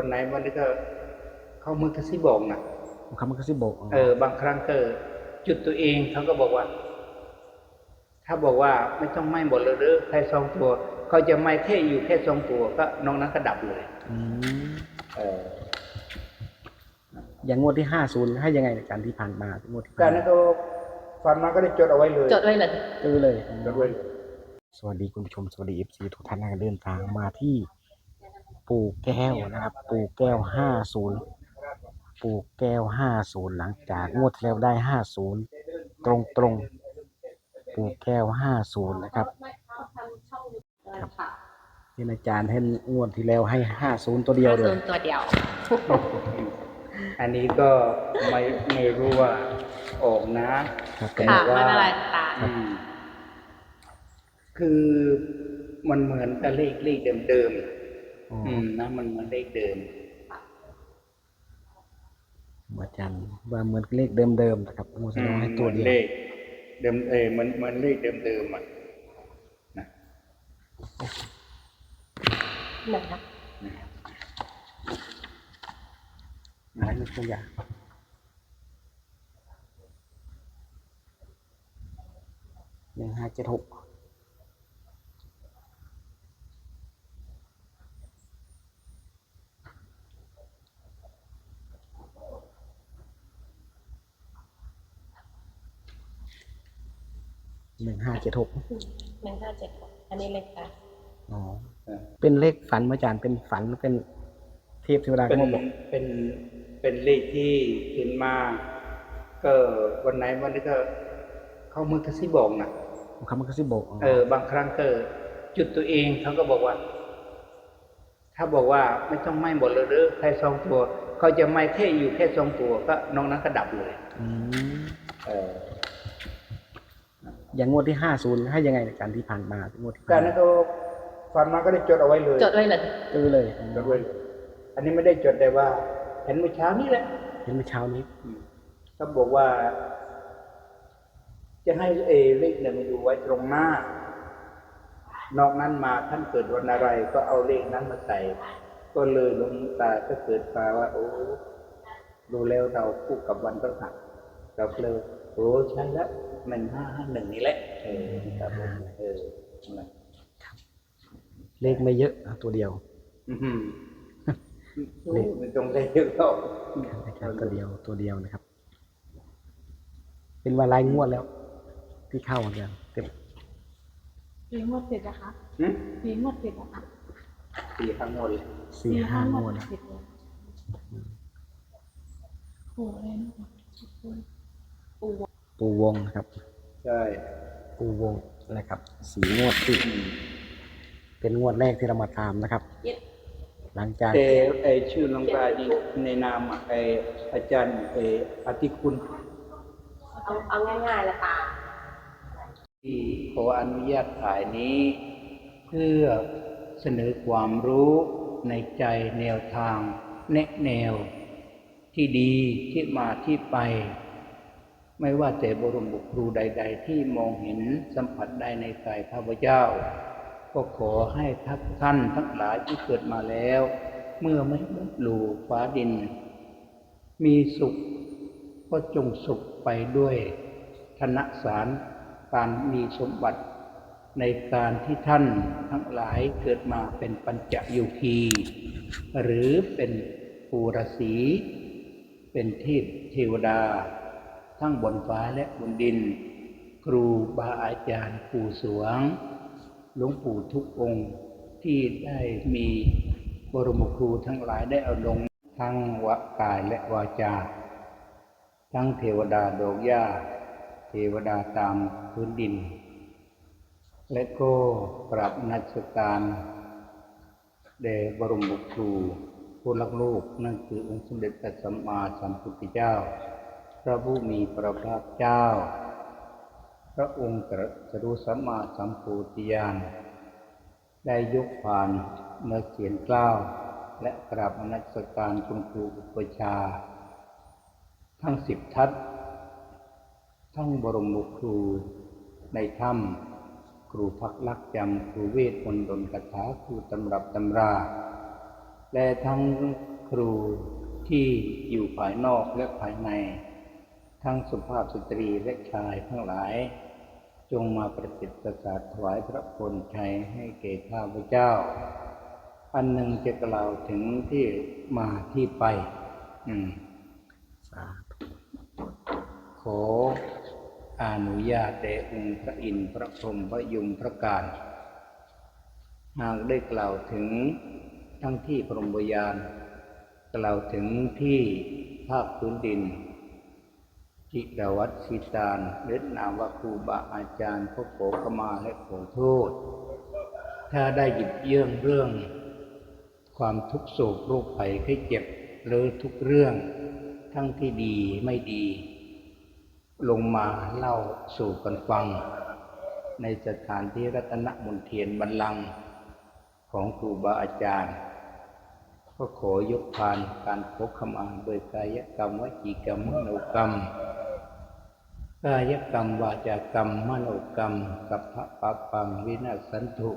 วันไหนวันนี้ก็เขามือกระซิบบอกนะคำมันก็สิบอกเออ บางครั้งก็จุดตัวเองเขาก็บอกว่า ถ้าบอกว่าไม่ต้องไหม้หมดเลยหรือแค่สองตัวเขาจะไหม้แค่อยู่แค่สองตัว ก็นอกนั้นก็ดับเลยมเอออย่างงวดที่ห้าศูนย์ให้ยังไงในการที่ผ่านมางวดที่กาผ่ารนนั้นก็ฟันมาก็ได้จดเอาไว้เลย จดไว้เลยตื้อเลยจดไว้เลย สวัสดีคุณผู้ชม สวัสดีเอฟซีทุกท่านนะครับเดินทางมาที่ ปู่แก้วนะครับ ปู่แก้วห้าศูนย์ปู่แก้วห้าศูนย์หลังจากงวดที่แล้วได้ห้าศูนย์ตรงตรงๆปู่แก้วห้าศูนย์นะครับค่ะที่อาจารย์ให้งวดที่แล้วให้ห้าศูนย์ตัวเดียวเลศูยนย์ตัวเดียว อันนี้ก็ไม่ไม่รู้ว่าออกนะครับแต่ค่ะว่าไม่เป็นไรตาอืมคือมันเหมือนกับเลขเลขเดิมอ๋อๆ อืมนะมันเหมือนเลขเดิมอาจารย์ว่าเหมือนเลขเดิมๆนะครับงวดที่แล้วให้ตัวเดียวเลขเดิมเออมันมันเลขเดิมๆอะนะไหนนะหมายเลขตัวอย่างหนึ่งห้าเจ็ดหก หนึ่งห้าเจ็ดหกหนึ่งห้าเจ็ดอันนี้เลขตาอ๋อเออเป็นเลขฝันไหมอาจารย์เป็นฝันหรือเป็นเทพเทวดาเป็นก็มาบอกเป็นเป็นเลขที่ขึ้นมาก็วันไหนวันนี้ก็เขามือกระซิบบอกนะคำมันก็สิบอกเออบางครั้งก็จุดตัวเองเขาก็บอกว่า ถ้าบอกว่าไม่ต้องไหม้หมดเลยหรือแค่สองตัวเขาจะไหม้แค่อยู่แค่สองตัว ก็นอกนั้นก็ดับเลยมเออ อย่างงวดที่ห้าศูนย์ให้ยังไงในการที่ผ่านมา งวดที่กาผ่ารนนั้นก็ฟันมาก็ได้จดเอาไว้เลยจดไว้เลยตื้อเลยจดไว้เลยอันนี้ไม่ได้จดแต่ว่า เห็นเมื่อเช้านี้แหละเห็นเมื่อเช้านี้อืมก็บอกว่า จะให้เอเลขเนี่ยมาอยู่ไว้ตรงหน้า นอกนั้นมาท่านเกิดวันอะไร ก็เอาเลขนั้นมาใส่ ก็เลยหลวงตาก็เกิดมาว่า โอ้ดูแล้วเราคู่กับวันพฤหัสเราก็เลย โอ้ใช่แล้วหนึ่งห้าห้าหนึ่งนี่แหละเออครับผมเออนั่นแหละเลขไม่เยอะนะตัวเดียวอื้อหือไม่ต้องเลขเยอะหรอกนะครับตัวเดียวตัวเดียวนะครับ เป็นวันรายงวดแล้ว ที่เข้าอาจารย์เต็มปีงวดติดนะคะหึปีงวดติดนะคะสี่ครั้งหมดเลยสี่ห้างวดติดเลยโอ้อะไรนะปู ปูวงนะครับ ใช่ปูวงนะครับสี่งวดติดเป็นงวดแรกที่เรามาตามนะครับ หลังจากแต่ไอชื่อหลวงตานี่ในนามอะไออาจารย์ไออธิคุณเอาเอาง่ายๆละตาที่ขออนุญาตถ่ายนี้ เพื่อเสนอความรู้ในใจแนวทาง แนะแนว ที่ดีที่มาที่ไป ไม่ว่าแต่บรมบุครูใด ๆ ที่มองเห็นสัมผัสได้ในกายข้าพเจ้า ก็ขอให้ทักท่านทั้งหลายที่เกิดมาแล้ว เมื่อไม่ลบหลู่ฟ้าดิน มีสุขก็จงสุขไปด้วยธนสารการมีสมบัติในการที่ท่านทั้งหลายเกิดมาเป็นปัญจโยคีหรือเป็นปูรสี เป็นเทพเทวดา ทั้งบนฟ้าและบนดิน ครูบาอาจารย์ปู่สวง หลวงปู่ทุกองค์ที่ได้มีบรมครูทั้งหลายได้เอาลงทั้งวกายและวาจา ทั้งเทวดาดอกหญ้า เทวดาตามพื้นดิน และก็ปรับนักการแด่บรมครูผู้รักโลกนั่นคือองค์สมเด็จพระสัมมาสัมพุทธเจ้า พระผู้มีพระภาคเจ้า พระองค์ตรัสรู้สัมมาสัมพุทธญาณได้ยกผ่านเมื่อเขียนกล้าวและกราบนมัสการคุณครูอุปชา ทั้งสิบทัศทั้งบรมครูในถ้ำครูพักลักจำครูเวทมนต์ดลคาถาครูตำรับตำรา และทั้งครูที่อยู่ภายนอกและภายใน ทั้งสุภาพสตรีและชายทั้งหลาย จงมาประสิทธิ์ประสาทถวายพระพลชัยให้แก่ข้าพเจ้า อันหนึ่งจะกล่าวถึงที่มาที่ไป อืมขออนุญาตแด่องค์พระอินทร์พระพรหมพระยมพระการหากได้กล่าวถึงทั้งที่พรหมยาน กล่าวถึงที่ภาคพื้นดิน จิรวัตชิตานเล็ดนามว่าครูบาอาจารย์พระโขขมาและขอโทษ ถ้าได้หยิบเยื่องเรื่อง ความทุกโศกโรคภัยไข้เจ็บหรือทุกเรื่อง ทั้งที่ดีไม่ดี ลงมาเล่าสู่กันฟัง ในสถานที่รัตนมนเทียนบัลลังของครูบาอาจารย์ก็ขอยกพานการพบขมาโดยกายกรรมวจีกรรมมโนกรรม กายกรรมวาจากรรมมโนกรรม กับพระปาปังวินาศสันตุ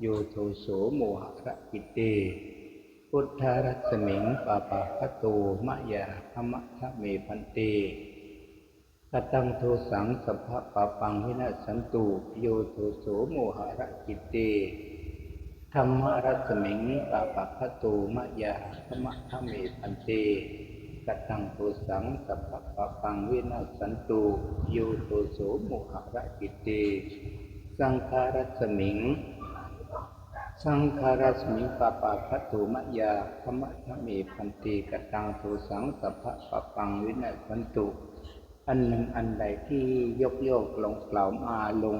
โยโทโสโมหะระกิเต พุทธรัศมิงปาปาคโตมะยาธรรมะทะเมพันเตกตังโทสังสัพพะปาปังวินาศสันตุโยโทโสโมหะระกิเตธรรมรัศมิงปาปะพะโตมะยาธรรมะทะเมพันเต กตังโทสังสัพพะปังวินาศสันตุโยโทโสโมหะระกิเตสังขารัศมิง สังขารัสมิงปาปาพัตุมะยาธรรมะทะเมพันติกตังโทสังสัพพะปังวินัสสันตุอันหนึ่งอันใดที่ยกโยกลงกล่าวมาลง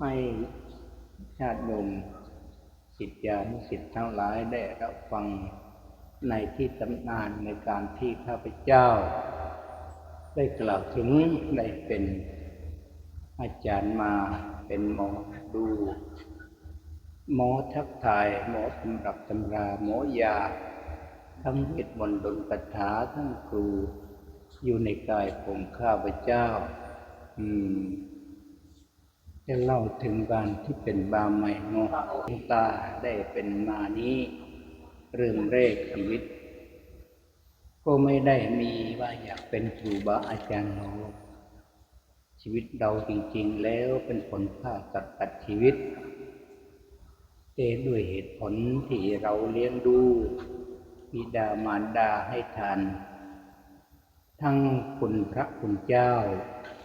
ให้ญาติโยมสิทธิานุสิทธิ์ทั้งหลายได้รับฟัง ในที่ตำนานในการที่ข้าพเจ้า ได้กล่าวถึงได้เป็นอาจารย์มาเป็นหมอดูหมอทักทายหมอตำรับตำราหมอยา ทั้งเวทมนต์ดลคาถาทั้งครู อยู่ในกายผมข้าพเจ้า อืมจะเล่าถึงการที่เป็นบาใหม่เนาะหลวงตาได้เป็นมานี้ เริ่มแรกชีวิต ก็ไม่ได้มีว่าอยากเป็นครูบาอาจารย์หรอกชีวิตเราจริง ๆ แล้วเป็นผลผ่าตัดตัดชีวิตแต่ด้วยเหตุผลที่เราเลี้ยงดูบิดามารดาให้ทาน ทั้งคุณพระคุณเจ้า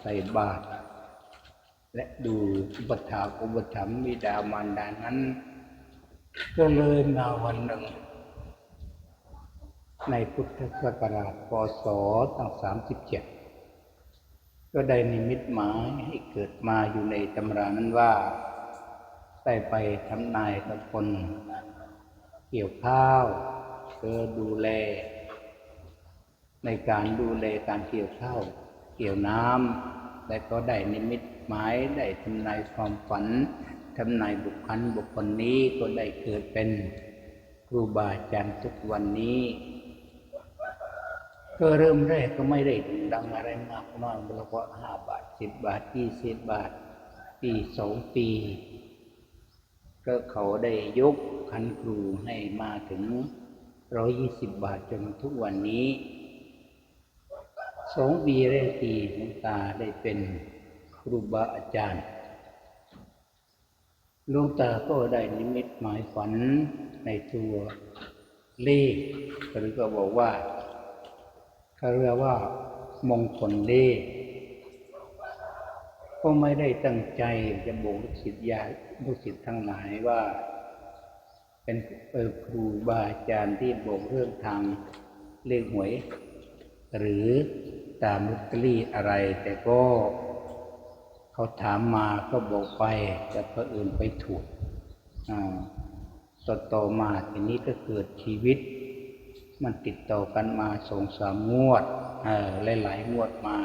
ใส่บาตรและดูอุปถาอุปถัมภ์บิดามารดานั้น ก็เลยมาวันหนึ่ง ในพุทธศักราชพศตั้งสามสิบเจ็ดก็ได้นิมิตหมายให้เกิดมาอยู่ในตำรานั้นว่า ได้ไปทำนายกับคน เกี่ยวข้าวเพื่อดูแล ในการดูแลการเกี่ยวข้าวเกี่ยวน้ำและก็ได้นิมิตหมายได้ทำนายความฝันทำนายบุคคลบุคคลนี้ก็ได้เกิดเป็นครูบาอาจารย์ทุกวันนี้ ก็เริ่มแรกก็ไม่ได้ดังอะไรมากมากเราก็ห้าบาทสิบบาทยี่สิบบาท ปีสองปี ก็เขาได้ยกคันครูให้มาถึงร้อยี่สิบบาทจนทุกวันนี้สองปีแรกที่หลวงตาได้เป็นครูบาอาจารย์หลวงตาก็ได้นิมิตหมายฝันในตัวเลขหรือก็บอกว่า เขาเรียกว่า มงคลเลขก็ไม่ได้ตั้งใจจะบอกลูกศิษย์ญาติลูกศิษย์ทั้งหลายว่า เป็นเออครูบาอาจารย์ที่บอกเรื่องทางเลขหวย หรือตามลอตเตอรี่อะไร แต่ก็เขาถามมาก็บอกไปแต่เพื่ออื่นไปถูกอ่าต่อต่อมาทีนี้ก็เกิดชีวิต มันติดต่อกันมาสองสามงวดหลายๆงวดมา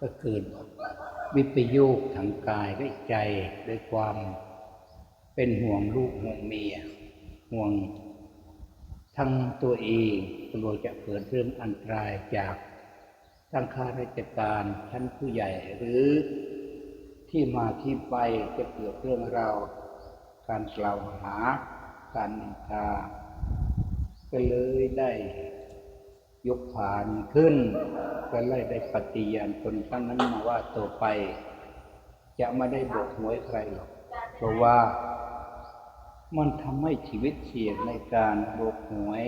ก็เกิดวิปโยคทางกายและใจด้วยความเป็นห่วงลูกห่วงเมียห่วงทั้งตัวเองกลัวจะเกิดเรื่องอันตรายจากทางข้าราชการชั้นผู้ใหญ่หรือที่มาที่ไปจะเกิดเรื่องราวการกล่าวหา การนินทา ก็เลยได้ยกฐานขึ้น ก็เลยได้ปฏิญาณตนครั้งนั้นมาว่าต่อไป จะไม่ได้บอกหวยใครหรอกเพราะว่ามันทำให้ชีวิตเสี่ยงในการบอกหวย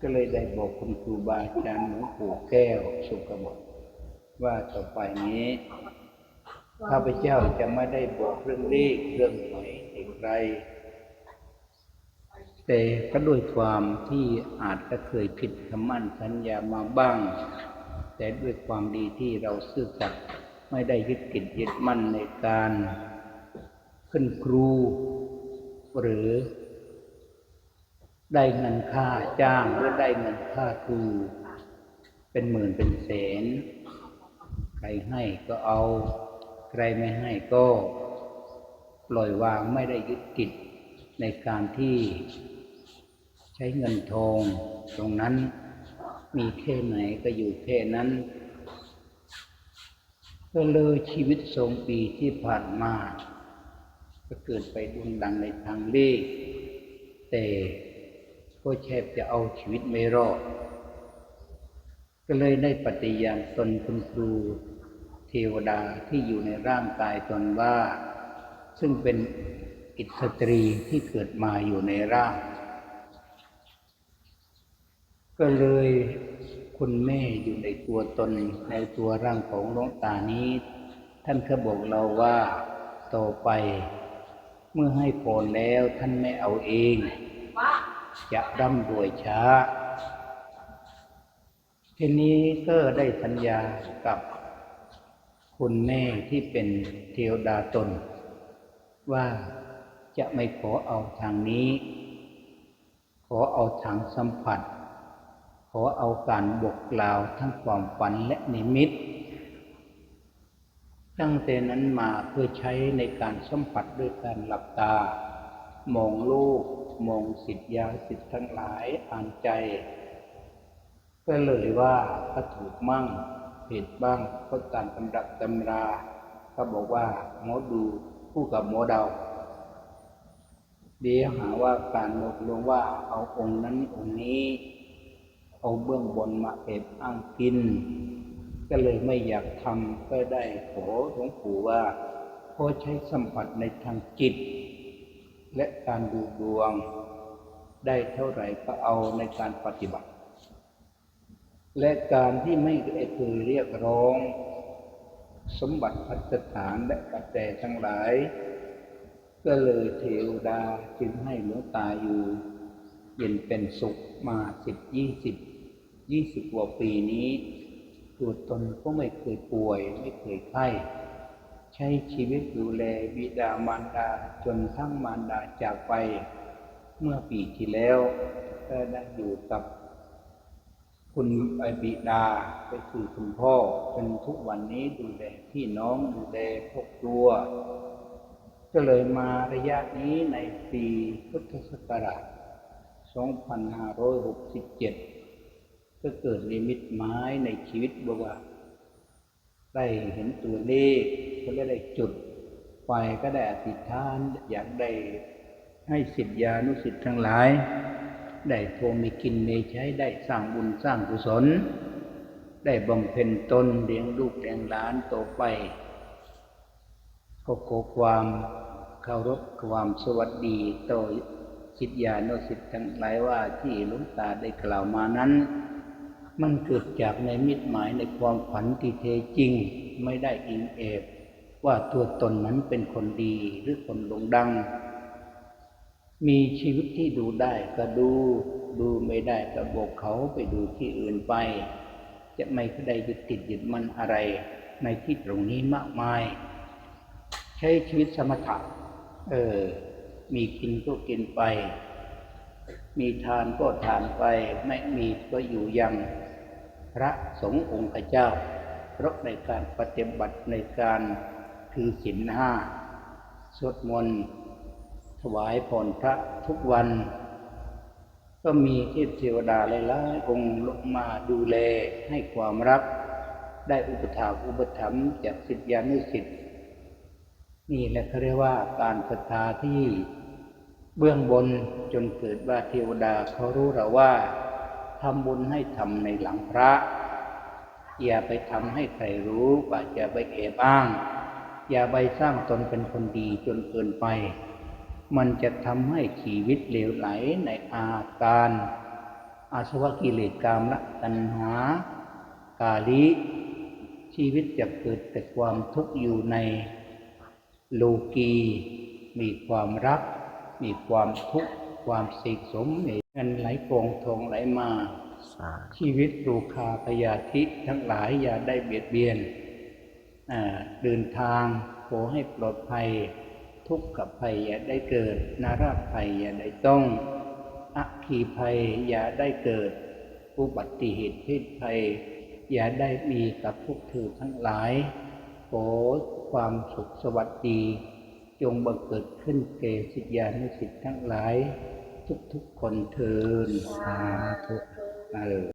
ก็เลยได้บอกคุณครูบาอาจารย์หลวงปู่แก้วสุกบดว่าต่อไปนี้ข้าพเจ้าจะไม่ได้บอกเรื่องเลขเรื่องหวยให้ใคร แต่ก็ด้วยความที่อาจจะเคยผิดคำมั่นสัญญามาบ้าง แต่ด้วยความดีที่เราซื่อสัตย์ไม่ได้ยึดติดยึดมั่นในการขึ้นครู หรือได้เงินค่าจ้างหรือได้เงินค่าครู เป็นหมื่นเป็นแสน ใครให้ก็เอา ใครไม่ให้ก็ปล่อยวางไม่ได้ยึดติดในการที่ ช้เงินทองตรงนั้นมีแค่ไหนก็อยู่แค่นั้น ก็เลยชีวิตทรงปีที่ผ่านมา ก็เกิดไปดุงดังในทางเลขแต่ก็แทบจะเอาชีวิตไม่รอด ก็เลยได้ปฏิญาณตนคุณครู เทวดาที่อยู่ในร่างกายตนว่า ซึ่งเป็นอิสตรีที่เกิดมาอยู่ในร่าง ก็เลยคุณแม่อยู่ในตัวตนในตัวร่างของหลวงตานี้ ท่านก็บอกเราว่าต่อไป เมื่อให้พรแล้วท่านไม่เอาเอง จะร่ำรวยช้า ทีนี้ก็ได้สัญญากับคุณแม่ที่เป็นเทวดาตน ว่าจะไม่ขอเอาทางนี้ ขอเอาทางสัมผัส ขอเอาการบอกกล่าวทั้งความฝันและนิมิต ตั้งแต่นั้นมาเพื่อใช้ในการสัมผัสด้วยการหลับตา มองลูก มองสิทธิยาสิทธิ์ทั้งหลายอ่านใจ ก็เลยว่าก็ถูกมั่งผิดบ้างเพราะการตำรับตำราเขาบอกว่าหมอดูคู่กับหมอเดาเดี๋ยวหาว่าการลดลงว่าเอาองค์นั้นองค์นี้ เอาเบื้องบนมาเอบอ้างกิน ก็เลยไม่อยากทำก็ได้ขอหลวงปู่ว่าขอใช้สัมผัสในทางจิต และการดูดวง ได้เท่าไหร่ก็เอาในการปฏิบัติ และการที่ไม่เคยเรียกร้อง สมบัติพัฒฐานและปัจจัยทั้งหลาย ก็เลยเทวดาจึงให้หลวงตาอยู่ เย็นเป็นสุขมาสิบยี่สิบยี่สิบกว่าปีนี้ตัวตนก็ไม่เคยป่วย ไม่เคยไข้ใช้ชีวิตดูแลบิดามารดาจนทั้งมารดาจากไป เมื่อปีที่แล้วก็ได้อยู่กับคุณไอบิดาไปคือคุณพ่อจนทุกวันนี้ดูแลพี่น้องดูแลครอบครัว ก็เลยมาระยะนี้ในปีพุทธศักราช 2567 ก็เกิดนิมิตหมายในชีวิตบอกว่า ได้เห็นตัวเลขก็ได้จุดไฟก็ได้อธิษฐานอยากได้ให้สิทธิานุสิทธิ์ทั้งหลาย ได้พอมีกินเมใช้ได้สร้างบุญสร้างกุศล ได้บำเพ็ญตนเลี้ยงลูกเลี้ยงหลานโตอไปก็ขอความเคารพความสวัสดีต่อ สิทธิานุสิทธิ์ทั้งหลายว่าที่หลวงตาได้กล่าวมานั้น มันเกิดจากในมิตรหมายในความฝันที่แท้จริง ไม่ได้อิงเอบว่าตัวตนนั้นเป็นคนดีหรือคนโด่งดัง มีชีวิตที่ดูได้ก็ดูดูไม่ได้ก็บอกเขาไปดูที่อื่นไป จะไม่ได้ยึดติดยึดมันอะไร ในที่ตรงนี้มากมาย ใช้ชีวิตสมถะเออ มีกินก็กินไป มีทานก็ทานไป ไม่มีก็อยู่ยังพระสงฆ์องค์เจ้าเพราะในการปฏิบัติในการถือศีลห้าสวดมนต์ถวายพรพระทุกวัน ก็มีเทพเทวดาหลายๆองค์ลงมาดูแลให้ความรัก ได้อุปถาอุปถัมภ์จากสิทธิานุสิทธิ์นี่แหละเขาเรียกว่าการศรัทธาที่ เบื้องบนจนเกิดว่าเทวดาเขารู้เราว่าทำบุญให้ทำในหลังพระ อย่าไปทำให้ใครรู้ว่าจะไปแอบอ้าง อย่าไปสร้างตนเป็นคนดีจนเกินไป มันจะทำให้ชีวิตเหลวไหลในอาการ อาสวะกิเลสกามละตัณหา กาลิ ชีวิตจะเกิดแต่ความทุกข์อยู่ในโลกีมีความรัก มีความทุกข์ความสิกสมมีเงินไหลโปงทองไหลมาสาชีวิตรูคาพยาธิทั้งหลายอย่าได้เบียดเบียนอ่าเดินทางขอให้ปลอดภัย ทุกข์กับภัยอย่าได้เกิด นาราภัยอย่าได้ต้องอัคคีภัยอย่าได้เกิด อุบัติเหตุเพศภัย อย่าได้มีกับพวกเธอทั้งหลายขอความสุขสวัสดี จงบังเกิดขึ้นแก่สิทธิานุสิทธิ์ทั้งหลาย ทุกๆคนเทินสาธุเออ